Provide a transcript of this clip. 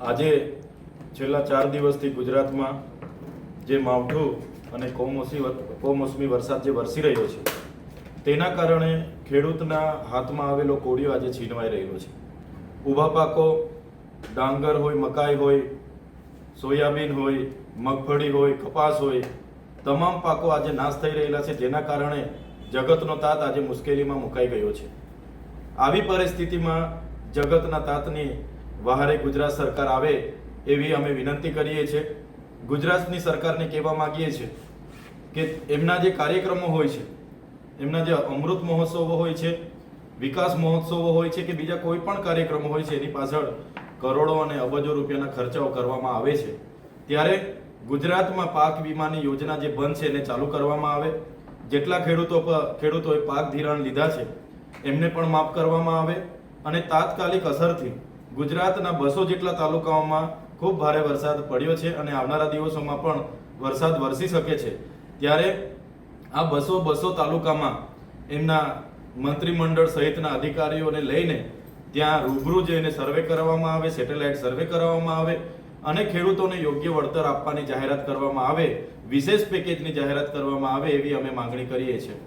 આજે છેલ્લા ચાર દિવસથી ગુજરાતમાં જે માવઠું અને કોમોસમી કમોસમી વરસાદ જે વરસી રહ્યો છે, તેના કારણે ખેડૂતના હાથમાં આવેલો કોળિયો આજે છીનવાઈ રહ્યો છે. ઊભા પાકો, ડાંગર હોય, મકાઈ હોય, સોયાબીન હોય, મગફળી હોય, કપાસ હોય, તમામ પાકો આજે નાશ થઈ રહેલા છે, જેના કારણે જગતનો તાત આજે મુશ્કેલીમાં મુકાઈ ગયો છે. આવી પરિસ્થિતિમાં જગતના તાતની વહારે ગુજરાત સરકાર આવે એવી અમે વિનંતી કરીએ છીએ. ગુજરાતની સરકારને કહેવા માગીએ છીએ કે એમના જે કાર્યક્રમો હોય છે, એમના જે અમૃત મહોત્સવો હોય છે, વિકાસ મહોત્સવો હોય છે કે બીજા કોઈ પણ કાર્યક્રમો હોય છે, એની પાછળ કરોડો અને અબજો રૂપિયાના ખર્ચાઓ કરવામાં આવે છે. ત્યારે ગુજરાતમાં પાક વીમાની યોજના જે બંધ છે, એને ચાલુ કરવામાં આવે. જેટલા ખેડૂતો ખેડૂતોએ પાક ધિરાણ લીધા છે, એમને પણ માફ કરવામાં આવે. અને તાત્કાલિક અસરથી ગુજરાતના બસો જેટલા તાલુકાઓમાં ખૂબ ભારે વરસાદ પડ્યો છે અને આવનારા દિવસોમાં પણ વરસાદ વરસી શકે છે. ત્યારે આ બસો બસો તાલુકામાં એમના મંત્રીમંડળ સહિતના અધિકારીઓને લઈને ત્યાં રૂબરૂ જઈને સર્વે કરવામાં આવે, સેટેલાઇટ સર્વે કરવામાં આવે અને ખેડૂતોને યોગ્ય વળતર આપવાની જાહેરાત કરવામાં આવે, વિશેષ પેકેજની જાહેરાત કરવામાં આવે એવી અમે માંગણી કરીએ છીએ.